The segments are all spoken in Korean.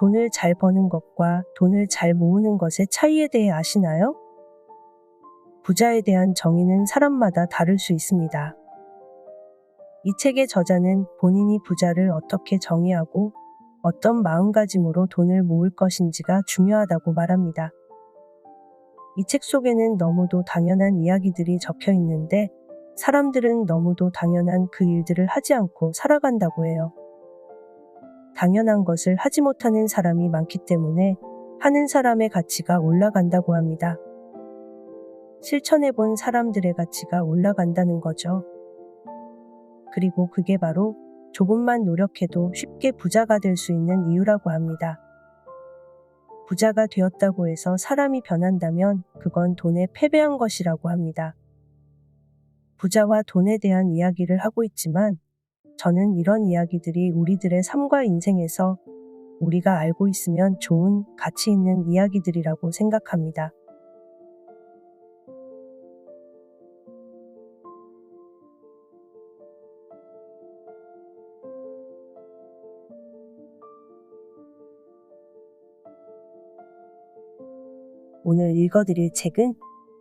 돈을 잘 버는 것과 돈을 잘 모으는 것의 차이에 대해 아시나요? 부자에 대한 정의는 사람마다 다를 수 있습니다. 이 책의 저자는 본인이 부자를 어떻게 정의하고 어떤 마음가짐으로 돈을 모을 것인지가 중요하다고 말합니다. 이 책 속에는 너무도 당연한 이야기들이 적혀 있는데 사람들은 너무도 당연한 그 일들을 하지 않고 살아간다고 해요. 당연한 것을 하지 못하는 사람이 많기 때문에 하는 사람의 가치가 올라간다고 합니다. 실천해 본 사람들의 가치가 올라간다는 거죠. 그리고 그게 바로 조금만 노력해도 쉽게 부자가 될 수 있는 이유라고 합니다. 부자가 되었다고 해서 사람이 변한다면 그건 돈에 패배한 것이라고 합니다. 부자와 돈에 대한 이야기를 하고 있지만 저는 이런 이야기들이 우리들의 삶과 인생에서 우리가 알고 있으면 좋은 가치 있는 이야기들이라고 생각합니다. 오늘 읽어드릴 책은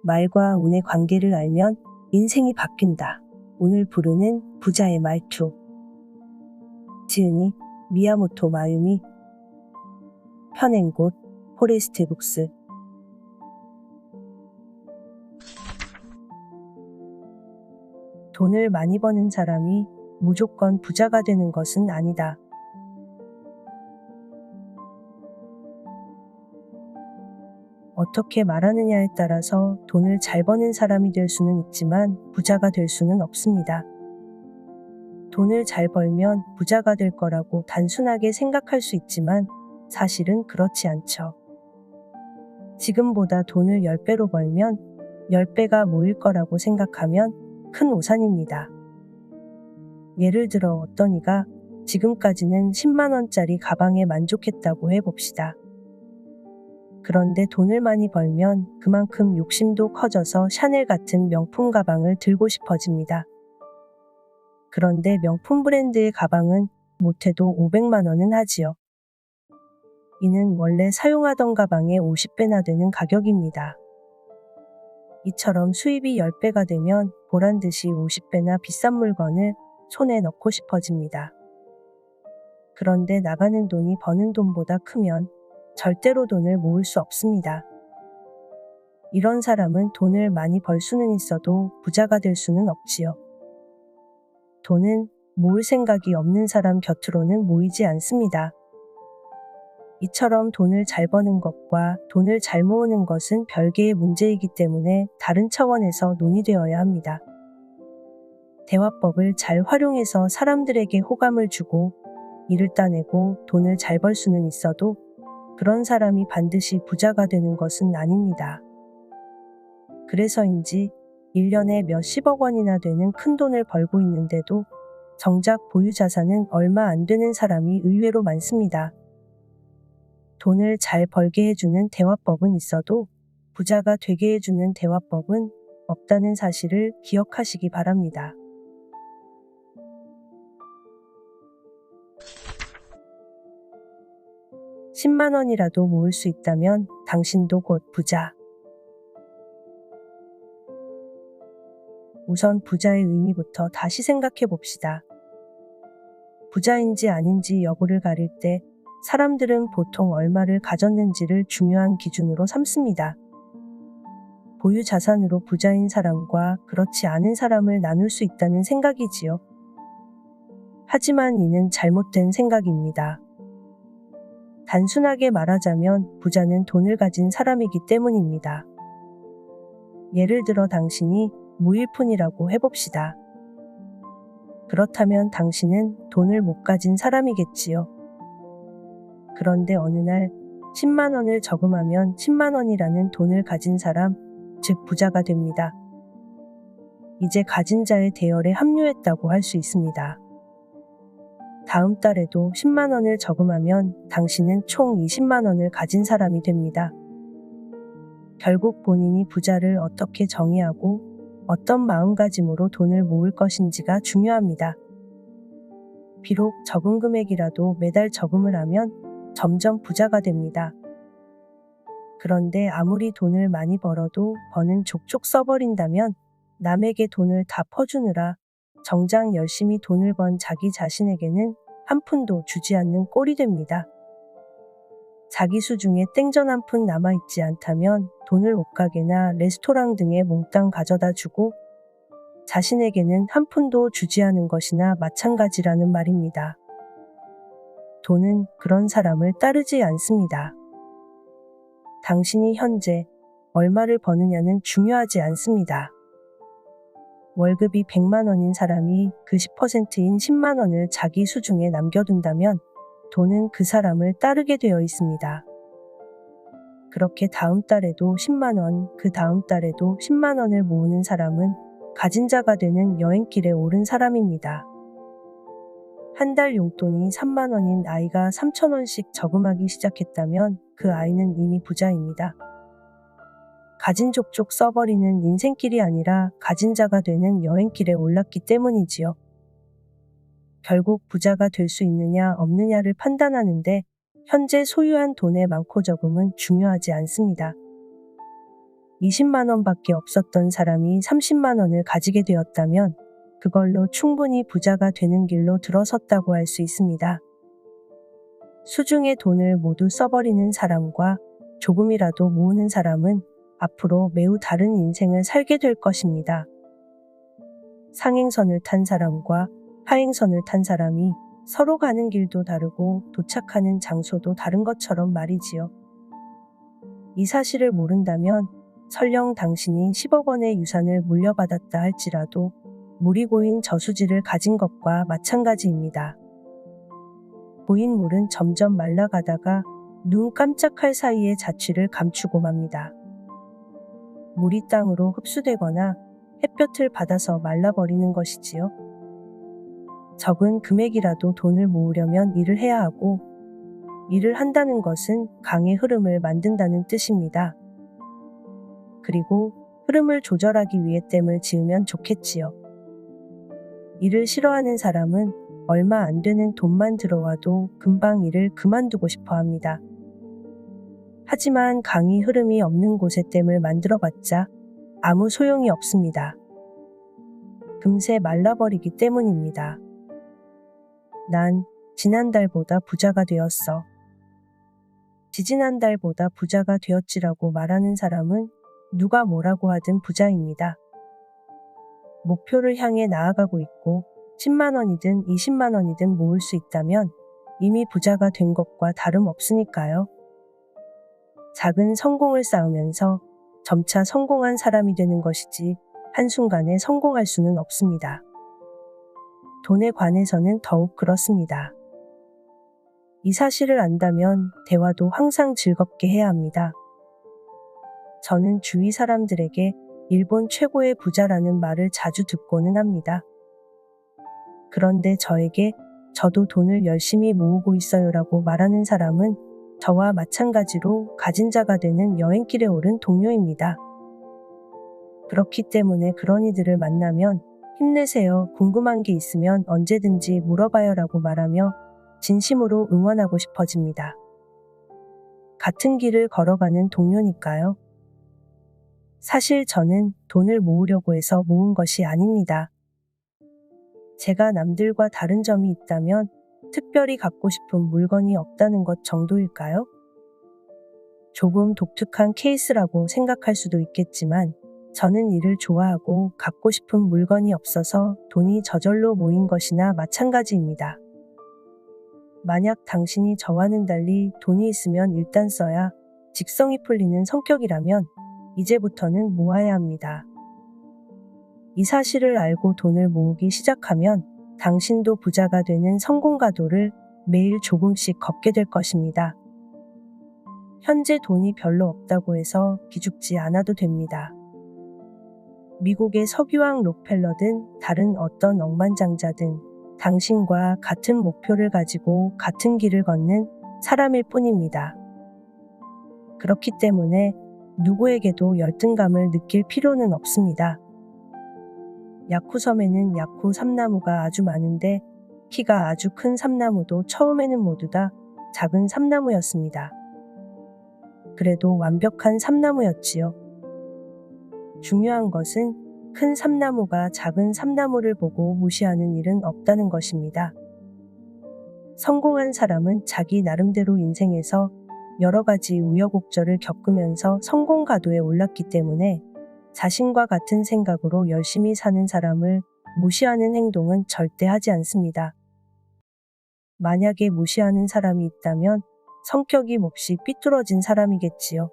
말과 운의 관계를 알면 인생이 바뀐다. 오늘 부르는 부자의 말투. 지은이 미야모토 마유미 편행곳 포레스트 북스 돈을 많이 버는 사람이 무조건 부자가 되는 것은 아니다. 어떻게 말하느냐에 따라서 돈을 잘 버는 사람이 될 수는 있지만 부자가 될 수는 없습니다. 돈을 잘 벌면 부자가 될 거라고 단순하게 생각할 수 있지만 사실은 그렇지 않죠. 지금보다 돈을 10배로 벌면 10배가 모일 거라고 생각하면 큰 오산입니다. 예를 들어 어떤 이가 지금까지는 10만원짜리 가방에 만족했다고 해봅시다. 그런데 돈을 많이 벌면 그만큼 욕심도 커져서 샤넬 같은 명품 가방을 들고 싶어집니다. 그런데 명품 브랜드의 가방은 못해도 500만 원은 하지요. 이는 원래 사용하던 가방의 50배나 되는 가격입니다. 이처럼 수입이 10배가 되면 보란 듯이 50배나 비싼 물건을 손에 넣고 싶어집니다. 그런데 나가는 돈이 버는 돈보다 크면 절대로 돈을 모을 수 없습니다. 이런 사람은 돈을 많이 벌 수는 있어도 부자가 될 수는 없지요. 돈은 모을 생각이 없는 사람 곁으로는 모이지 않습니다. 이처럼 돈을 잘 버는 것과 돈을 잘 모으는 것은 별개의 문제이기 때문에 다른 차원에서 논의되어야 합니다. 대화법을 잘 활용해서 사람들에게 호감을 주고 일을 따내고 돈을 잘 벌 수는 있어도 그런 사람이 반드시 부자가 되는 것은 아닙니다. 그래서인지 1년에 몇십억 원이나 되는 큰 돈을 벌고 있는데도 정작 보유 자산은 얼마 안 되는 사람이 의외로 많습니다. 돈을 잘 벌게 해주는 대화법은 있어도 부자가 되게 해주는 대화법은 없다는 사실을 기억하시기 바랍니다. (10만) 원이라도 모을 수 있다면 당신도 곧 부자. 우선 부자의 의미부터 다시 생각해 봅시다. 부자인지 아닌지 여부를 가릴 때 사람들은 보통 얼마를 가졌는지를 중요한 기준으로 삼습니다. 보유 자산으로 부자인 사람과 그렇지 않은 사람을 나눌 수 있다는 생각이지요. 하지만 이는 잘못된 생각입니다. 단순하게 말하자면 부자는 돈을 가진 사람이기 때문입니다. 예를 들어 당신이 무일푼이라고 해봅시다. 그렇다면 당신은 돈을 못 가진 사람이겠지요. 그런데 어느 날 10만 원을 저금하면 10만 원이라는 돈을 가진 사람, 즉 부자가 됩니다. 이제 가진 자의 대열에 합류했다고 할 수 있습니다. 다음 달에도 10만 원을 저금하면 당신은 총 20만 원을 가진 사람이 됩니다. 결국 본인이 부자를 어떻게 정의하고 어떤 마음가짐으로 돈을 모을 것인지가 중요합니다. 비록 적은 금액이라도 매달 저금을 하면 점점 부자가 됩니다. 그런데 아무리 돈을 많이 벌어도 버는 족족 써버린다면 남에게 돈을 다 퍼주느라 정작 열심히 돈을 번 자기 자신에게는 한 푼도 주지 않는 꼴이 됩니다. 자기 수 중에 땡전 한 푼 남아있지 않다면 돈을 옷가게나 레스토랑 등에 몽땅 가져다 주고 자신에게는 한 푼도 주지 않은 것이나 마찬가지라는 말입니다. 돈은 그런 사람을 따르지 않습니다. 당신이 현재 얼마를 버느냐는 중요하지 않습니다. 월급이 100만 원인 사람이 그 10%인 10만 원을 자기 수중에 남겨둔다면 돈은 그 사람을 따르게 되어 있습니다. 그렇게 다음 달에도 10만 원, 그 다음 달에도 10만 원을 모으는 사람은 가진 자가 되는 여행길에 오른 사람입니다. 한 달 용돈이 3만 원인 아이가 3천 원씩 저금하기 시작했다면 그 아이는 이미 부자입니다. 가진 족족 써버리는 인생길이 아니라 가진 자가 되는 여행길에 올랐기 때문이지요. 결국 부자가 될 수 있느냐 없느냐를 판단하는데 현재 소유한 돈의 많고 적음은 중요하지 않습니다. 20만 원 밖에 없었던 사람이 30만 원을 가지게 되었다면 그걸로 충분히 부자가 되는 길로 들어섰다고 할 수 있습니다. 수중의 돈을 모두 써버리는 사람과 조금이라도 모으는 사람은 앞으로 매우 다른 인생을 살게 될 것입니다. 상행선을 탄 사람과 하행선을 탄 사람이 서로 가는 길도 다르고 도착하는 장소도 다른 것처럼 말이지요. 이 사실을 모른다면 설령 당신이 10억 원의 유산을 물려받았다 할지라도 물이 고인 저수지를 가진 것과 마찬가지입니다. 고인 물은 점점 말라가다가 눈 깜짝할 사이에 자취를 감추고 맙니다. 물이 땅으로 흡수되거나 햇볕을 받아서 말라버리는 것이지요. 적은 금액이라도 돈을 모으려면 일을 해야 하고 일을 한다는 것은 강의 흐름을 만든다는 뜻입니다. 그리고 흐름을 조절하기 위해 댐을 지으면 좋겠지요. 일을 싫어하는 사람은 얼마 안 되는 돈만 들어와도 금방 일을 그만두고 싶어 합니다. 하지만 강의 흐름이 없는 곳에 댐을 만들어 봤자 아무 소용이 없습니다. 금세 말라버리기 때문입니다. 난 지난달보다 부자가 되었어. 지지난달보다 부자가 되었지라고 말하는 사람은 누가 뭐라고 하든 부자입니다. 목표를 향해 나아가고 있고 10만 원이든 20만 원이든 모을 수 있다면 이미 부자가 된 것과 다름없으니까요. 작은 성공을 쌓으면서 점차 성공한 사람이 되는 것이지 한순간에 성공할 수는 없습니다. 돈에 관해서는 더욱 그렇습니다. 이 사실을 안다면 대화도 항상 즐겁게 해야 합니다. 저는 주위 사람들에게 일본 최고의 부자라는 말을 자주 듣고는 합니다. 그런데 저에게 저도 돈을 열심히 모으고 있어요라고 말하는 사람은 저와 마찬가지로 가진 자가 되는 여행길에 오른 동료입니다. 그렇기 때문에 그런 이들을 만나면 힘내세요. 궁금한 게 있으면 언제든지 물어봐요 라고 말하며 진심으로 응원하고 싶어집니다. 같은 길을 걸어가는 동료니까요. 사실 저는 돈을 모으려고 해서 모은 것이 아닙니다. 제가 남들과 다른 점이 있다면 특별히 갖고 싶은 물건이 없다는 것 정도일까요? 조금 독특한 케이스라고 생각할 수도 있겠지만 저는 일을 좋아하고 갖고 싶은 물건이 없어서 돈이 저절로 모인 것이나 마찬가지입니다. 만약 당신이 저와는 달리 돈이 있으면 일단 써야 직성이 풀리는 성격이라면 이제부터는 모아야 합니다. 이 사실을 알고 돈을 모으기 시작하면 당신도 부자가 되는 성공가도를 매일 조금씩 걷게 될 것입니다. 현재 돈이 별로 없다고 해서 기죽지 않아도 됩니다. 미국의 석유왕 록펠러든 다른 어떤 억만장자든 당신과 같은 목표를 가지고 같은 길을 걷는 사람일 뿐입니다. 그렇기 때문에 누구에게도 열등감을 느낄 필요는 없습니다. 야쿠섬에는 야쿠 삼나무가 아주 많은데 키가 아주 큰 삼나무도 처음에는 모두 다 작은 삼나무였습니다. 그래도 완벽한 삼나무였지요. 중요한 것은 큰 삼나무가 작은 삼나무를 보고 무시하는 일은 없다는 것입니다. 성공한 사람은 자기 나름대로 인생에서 여러 가지 우여곡절을 겪으면서 성공 가도에 올랐기 때문에 자신과 같은 생각으로 열심히 사는 사람을 무시하는 행동은 절대 하지 않습니다. 만약에 무시하는 사람이 있다면 성격이 몹시 삐뚤어진 사람이겠지요.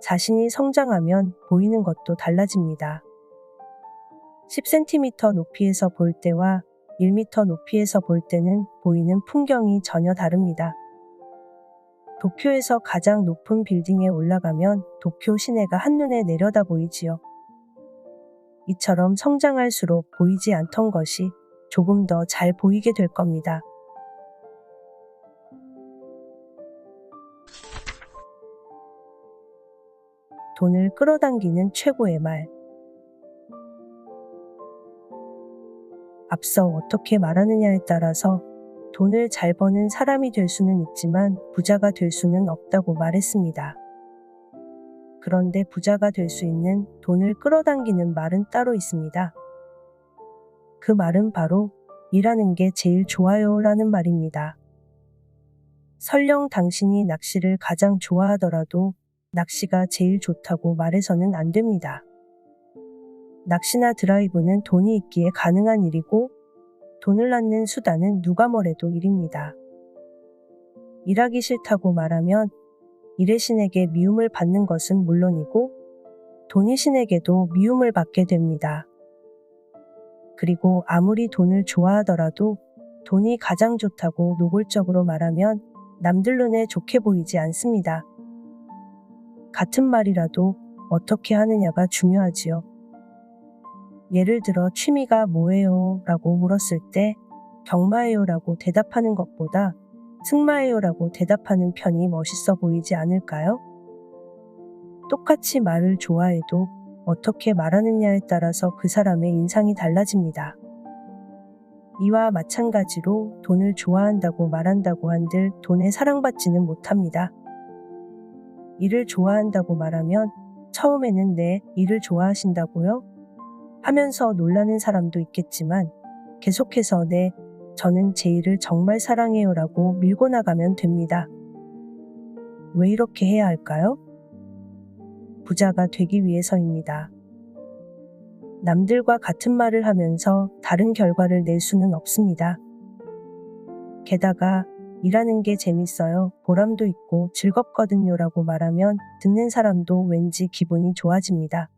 자신이 성장하면 보이는 것도 달라집니다. 10cm 높이에서 볼 때와 1m 높이에서 볼 때는 보이는 풍경이 전혀 다릅니다. 도쿄에서 가장 높은 빌딩에 올라가면 도쿄 시내가 한눈에 내려다 보이지요. 이처럼 성장할수록 보이지 않던 것이 조금 더 잘 보이게 될 겁니다. 돈을 끌어당기는 최고의 말. 앞서 어떻게 말하느냐에 따라서 돈을 잘 버는 사람이 될 수는 있지만 부자가 될 수는 없다고 말했습니다. 그런데 부자가 될 수 있는 돈을 끌어당기는 말은 따로 있습니다. 그 말은 바로 일하는 게 제일 좋아요 라는 말입니다. 설령 당신이 낚시를 가장 좋아하더라도 낚시가 제일 좋다고 말해서는 안 됩니다. 낚시나 드라이브는 돈이 있기에 가능한 일이고 돈을 낳는 수단은 누가 뭐래도 일입니다. 일하기 싫다고 말하면 일의 신에게 미움을 받는 것은 물론이고 돈이 신에게도 미움을 받게 됩니다. 그리고 아무리 돈을 좋아하더라도 돈이 가장 좋다고 노골적으로 말하면 남들 눈에 좋게 보이지 않습니다. 같은 말이라도 어떻게 하느냐가 중요하지요. 예를 들어 취미가 뭐예요? 라고 물었을 때 경마예요 라고 대답하는 것보다 승마예요 라고 대답하는 편이 멋있어 보이지 않을까요? 똑같이 말을 좋아해도 어떻게 말하느냐에 따라서 그 사람의 인상이 달라집니다. 이와 마찬가지로 돈을 좋아한다고 말한다고 한들 돈에 사랑받지는 못합니다. 일을 좋아한다고 말하면 처음에는 네, 일을 좋아하신다고요? 하면서 놀라는 사람도 있겠지만 계속해서 네, 저는 제 일을 정말 사랑해요 라고 밀고 나가면 됩니다. 왜 이렇게 해야 할까요? 부자가 되기 위해서입니다. 남들과 같은 말을 하면서 다른 결과를 낼 수는 없습니다. 게다가 일하는 게 재밌어요. 보람도 있고 즐겁거든요. 라고 말하면 듣는 사람도 왠지 기분이 좋아집니다.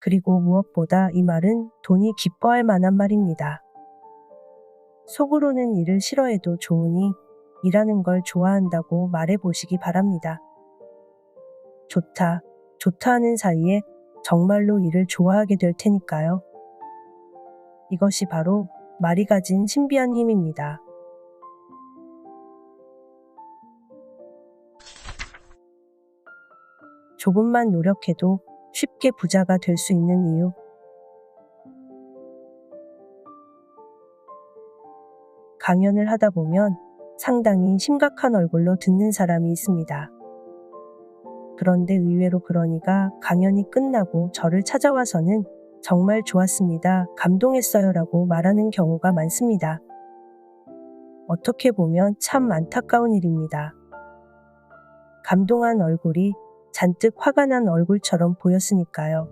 그리고 무엇보다 이 말은 돈이 기뻐할 만한 말입니다. 속으로는 일을 싫어해도 좋으니 일하는 걸 좋아한다고 말해 보시기 바랍니다. 좋다, 좋다 하는 사이에 정말로 일을 좋아하게 될 테니까요. 이것이 바로 말이 가진 신비한 힘입니다. 조금만 노력해도 쉽게 부자가 될 수 있는 이유. 강연을 하다 보면 상당히 심각한 얼굴로 듣는 사람이 있습니다. 그런데 의외로 그러니까 강연이 끝나고 저를 찾아와서는 정말 좋았습니다. 감동했어요. 라고 말하는 경우가 많습니다. 어떻게 보면 참 안타까운 일입니다. 감동한 얼굴이 잔뜩 화가 난 얼굴처럼 보였으니까요.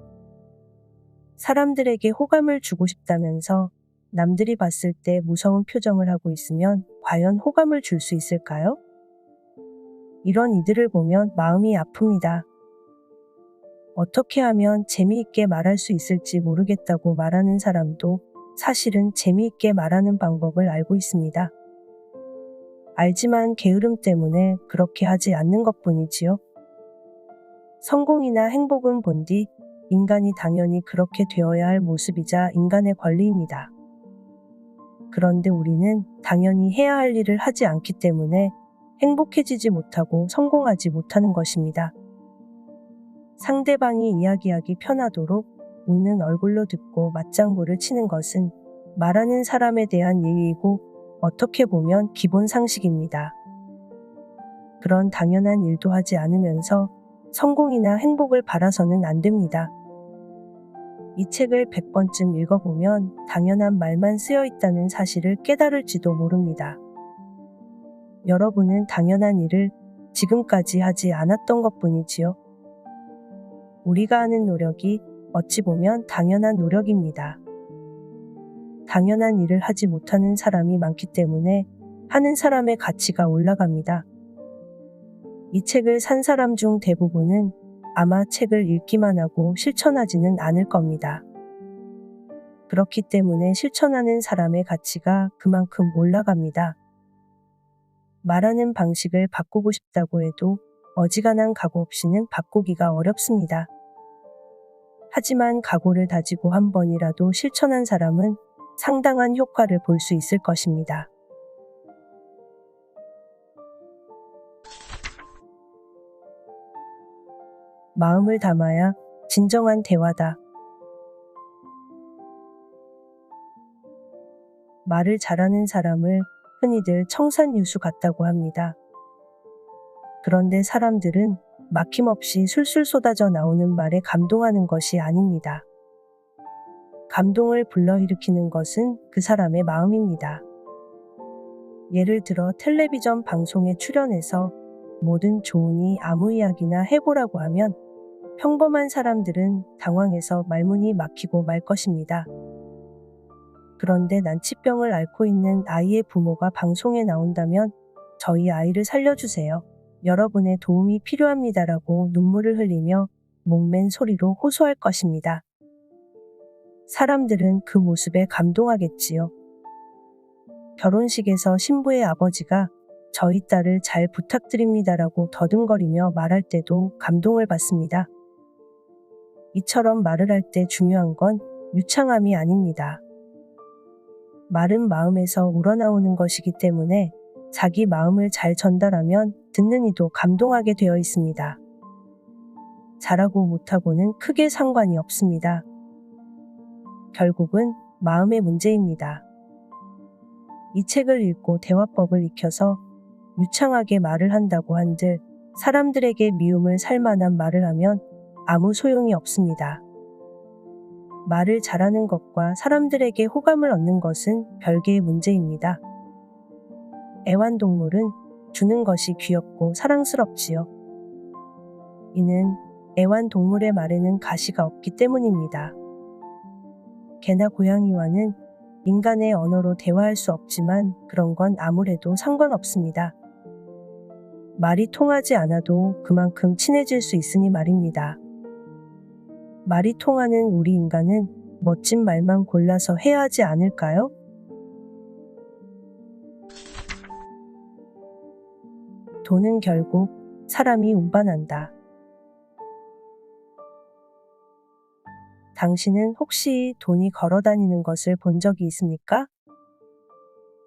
사람들에게 호감을 주고 싶다면서 남들이 봤을 때 무서운 표정을 하고 있으면 과연 호감을 줄 수 있을까요? 이런 이들을 보면 마음이 아픕니다. 어떻게 하면 재미있게 말할 수 있을지 모르겠다고 말하는 사람도 사실은 재미있게 말하는 방법을 알고 있습니다. 알지만 게으름 때문에 그렇게 하지 않는 것 뿐이지요. 성공이나 행복은 본디 인간이 당연히 그렇게 되어야 할 모습이자 인간의 권리입니다. 그런데 우리는 당연히 해야 할 일을 하지 않기 때문에 행복해지지 못하고 성공하지 못하는 것입니다. 상대방이 이야기하기 편하도록 웃는 얼굴로 듣고 맞장구를 치는 것은 말하는 사람에 대한 예의이고 어떻게 보면 기본 상식입니다. 그런 당연한 일도 하지 않으면서 성공이나 행복을 바라서는 안 됩니다. 이 책을 100번쯤 읽어보면 당연한 말만 쓰여 있다는 사실을 깨달을지도 모릅니다. 여러분은 당연한 일을 지금까지 하지 않았던 것 뿐이지요. 우리가 하는 노력이 어찌 보면 당연한 노력입니다. 당연한 일을 하지 못하는 사람이 많기 때문에 하는 사람의 가치가 올라갑니다. 이 책을 산 사람 중 대부분은 아마 책을 읽기만 하고 실천하지는 않을 겁니다. 그렇기 때문에 실천하는 사람의 가치가 그만큼 올라갑니다. 말하는 방식을 바꾸고 싶다고 해도 어지간한 각오 없이는 바꾸기가 어렵습니다. 하지만 각오를 다지고 한 번이라도 실천한 사람은 상당한 효과를 볼 수 있을 것입니다. 마음을 담아야 진정한 대화다. 말을 잘하는 사람을 흔히들 청산유수 같다고 합니다. 그런데 사람들은 막힘없이 술술 쏟아져 나오는 말에 감동하는 것이 아닙니다. 감동을 불러일으키는 것은 그 사람의 마음입니다. 예를 들어 텔레비전 방송에 출연해서 모든 좋으니 아무 이야기나 해보라고 하면 평범한 사람들은 당황해서 말문이 막히고 말 것입니다. 그런데 난치병을 앓고 있는 아이의 부모가 방송에 나온다면 저희 아이를 살려주세요. 여러분의 도움이 필요합니다라고 눈물을 흘리며 목맨 소리로 호소할 것입니다. 사람들은 그 모습에 감동하겠지요. 결혼식에서 신부의 아버지가 저희 딸을 잘 부탁드립니다라고 더듬거리며 말할 때도 감동을 받습니다. 이처럼 말을 할 때 중요한 건 유창함이 아닙니다. 말은 마음에서 우러나오는 것이기 때문에 자기 마음을 잘 전달하면 듣는 이도 감동하게 되어 있습니다. 잘하고 못하고는 크게 상관이 없습니다. 결국은 마음의 문제입니다. 이 책을 읽고 대화법을 익혀서 유창하게 말을 한다고 한들 사람들에게 미움을 살 만한 말을 하면 아무 소용이 없습니다. 말을 잘하는 것과 사람들에게 호감을 얻는 것은 별개의 문제입니다. 애완동물은 주는 것이 귀엽고 사랑스럽지요. 이는 애완동물의 말에는 가시가 없기 때문입니다. 개나 고양이와는 인간의 언어로 대화할 수 없지만 그런 건 아무래도 상관없습니다. 말이 통하지 않아도 그만큼 친해질 수 있으니 말입니다. 말이 통하는 우리 인간은 멋진 말만 골라서 해야 하지 않을까요? 돈은 결국 사람이 운반한다. 당신은 혹시 돈이 걸어 다니는 것을 본 적이 있습니까?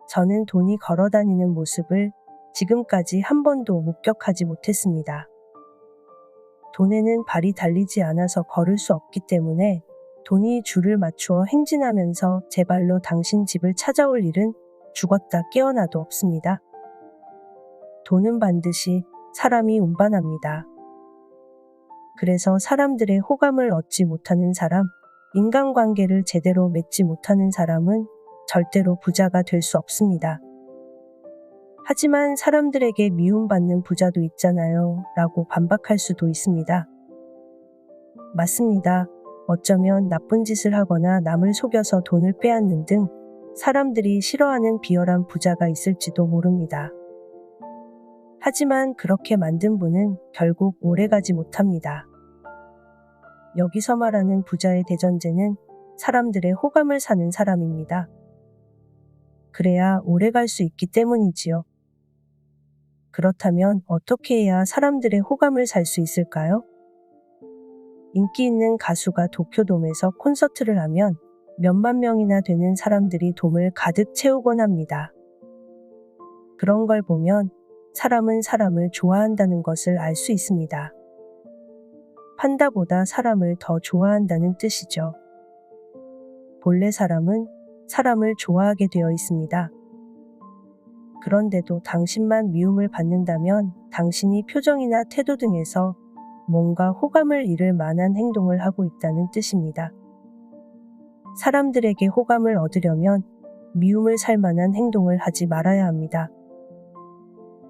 저는 돈이 걸어 다니는 모습을 지금까지 한 번도 목격하지 못했습니다. 돈에는 발이 달리지 않아서 걸을 수 없기 때문에 돈이 줄을 맞추어 행진하면서 제 발로 당신 집을 찾아올 일은 죽었다 깨어나도 없습니다. 돈은 반드시 사람이 운반합니다. 그래서 사람들의 호감을 얻지 못하는 사람, 인간관계를 제대로 맺지 못하는 사람은 절대로 부자가 될 수 없습니다. 하지만 사람들에게 미움받는 부자도 있잖아요. 라고 반박할 수도 있습니다. 맞습니다. 어쩌면 나쁜 짓을 하거나 남을 속여서 돈을 빼앗는 등 사람들이 싫어하는 비열한 부자가 있을지도 모릅니다. 하지만 그렇게 만든 분은 결국 오래가지 못합니다. 여기서 말하는 부자의 대전제는 사람들의 호감을 사는 사람입니다. 그래야 오래 갈 수 있기 때문이지요. 그렇다면 어떻게 해야 사람들의 호감을 살 수 있을까요? 인기 있는 가수가 도쿄돔에서 콘서트를 하면 몇만 명이나 되는 사람들이 돔을 가득 채우곤 합니다. 그런 걸 보면 사람은 사람을 좋아한다는 것을 알 수 있습니다. 판다보다 사람을 더 좋아한다는 뜻이죠. 본래 사람은 사람을 좋아하게 되어 있습니다. 그런데도 당신만 미움을 받는다면 당신이 표정이나 태도 등에서 뭔가 호감을 잃을 만한 행동을 하고 있다는 뜻입니다. 사람들에게 호감을 얻으려면 미움을 살 만한 행동을 하지 말아야 합니다.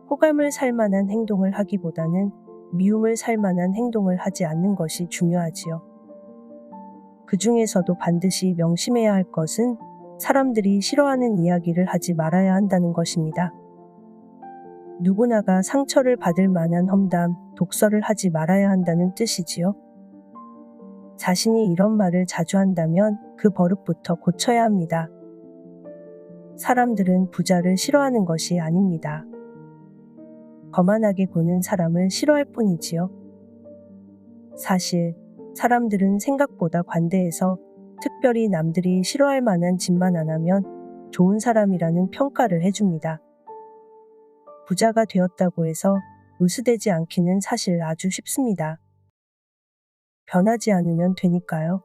호감을 살 만한 행동을 하기보다는 미움을 살 만한 행동을 하지 않는 것이 중요하지요. 그 중에서도 반드시 명심해야 할 것은 사람들이 싫어하는 이야기를 하지 말아야 한다는 것입니다. 누구나가 상처를 받을 만한 험담, 독설을 하지 말아야 한다는 뜻이지요. 자신이 이런 말을 자주 한다면 그 버릇부터 고쳐야 합니다. 사람들은 부자를 싫어하는 것이 아닙니다. 거만하게 구는 사람을 싫어할 뿐이지요. 사실 사람들은 생각보다 관대해서 특별히 남들이 싫어할 만한 짓만 안 하면 좋은 사람이라는 평가를 해줍니다. 부자가 되었다고 해서 으스대지 않기는 사실 아주 쉽습니다. 변하지 않으면 되니까요.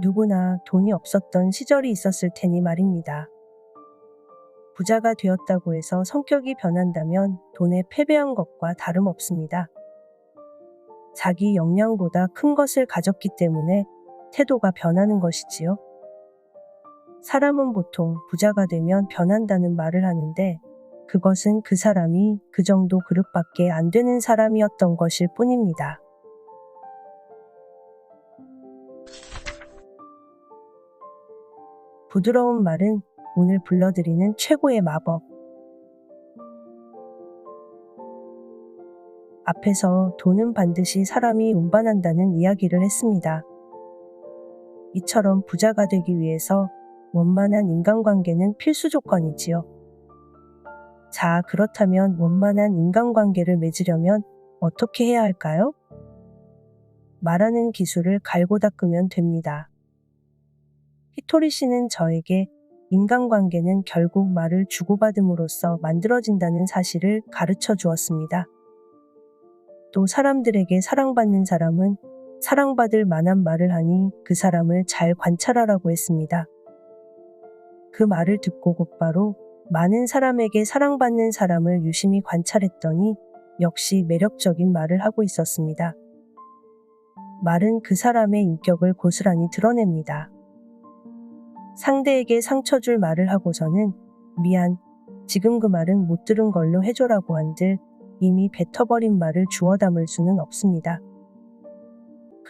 누구나 돈이 없었던 시절이 있었을 테니 말입니다. 부자가 되었다고 해서 성격이 변한다면 돈에 패배한 것과 다름없습니다. 자기 역량보다 큰 것을 가졌기 때문에 태도가 변하는 것이지요. 사람은 보통 부자가 되면 변한다는 말을 하는데 그것은 그 사람이 그 정도 그릇밖에 안 되는 사람이었던 것일 뿐입니다. 부드러운 말은 오늘 불러드리는 최고의 마법. 앞에서 돈은 반드시 사람이 운반한다는 이야기를 했습니다. 이처럼 부자가 되기 위해서 원만한 인간관계는 필수 조건이지요. 자, 그렇다면 원만한 인간관계를 맺으려면 어떻게 해야 할까요? 말하는 기술을 갈고 닦으면 됩니다. 히토리 씨는 저에게 인간관계는 결국 말을 주고받음으로써 만들어진다는 사실을 가르쳐 주었습니다. 또 사람들에게 사랑받는 사람은 사랑받을 만한 말을 하니 그 사람을 잘 관찰하라고 했습니다. 그 말을 듣고 곧바로 많은 사람에게 사랑받는 사람을 유심히 관찰했더니 역시 매력적인 말을 하고 있었습니다. 말은 그 사람의 인격을 고스란히 드러냅니다. 상대에게 상처 줄 말을 하고서는 미안, 지금 그 말은 못 들은 걸로 해줘라고 한들 이미 뱉어버린 말을 주워 담을 수는 없습니다.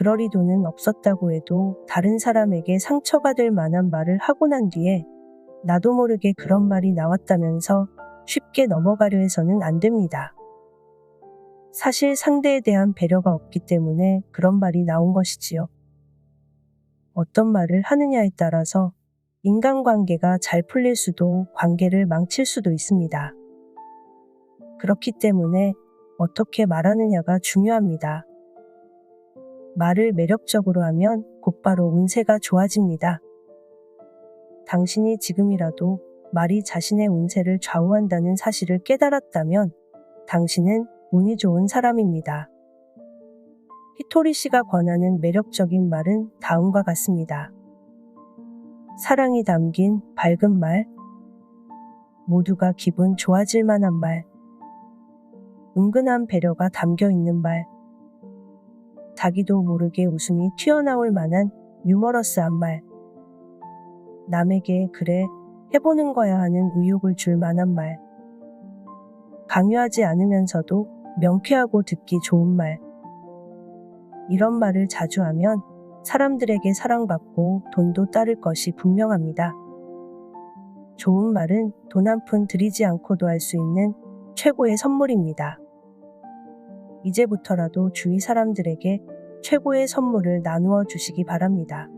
그럴 의도는 없었다고 해도 다른 사람에게 상처가 될 만한 말을 하고 난 뒤에 나도 모르게 그런 말이 나왔다면서 쉽게 넘어가려 해서는 안 됩니다. 사실 상대에 대한 배려가 없기 때문에 그런 말이 나온 것이지요. 어떤 말을 하느냐에 따라서 인간관계가 잘 풀릴 수도 관계를 망칠 수도 있습니다. 그렇기 때문에 어떻게 말하느냐가 중요합니다. 말을 매력적으로 하면 곧바로 운세가 좋아집니다. 당신이 지금이라도 말이 자신의 운세를 좌우한다는 사실을 깨달았다면 당신은 운이 좋은 사람입니다. 히토리 씨가 권하는 매력적인 말은 다음과 같습니다. 사랑이 담긴 밝은 말, 모두가 기분 좋아질 만한 말, 은근한 배려가 담겨 있는 말, 자기도 모르게 웃음이 튀어나올 만한 유머러스한 말, 남에게 그래 해보는 거야 하는 의욕을 줄 만한 말, 강요하지 않으면서도 명쾌하고 듣기 좋은 말. 이런 말을 자주 하면 사람들에게 사랑받고 돈도 따를 것이 분명합니다. 좋은 말은 돈 한 푼 들이지 않고도 할 수 있는 최고의 선물입니다. 이제부터라도 주위 사람들에게 최고의 선물을 나누어 주시기 바랍니다.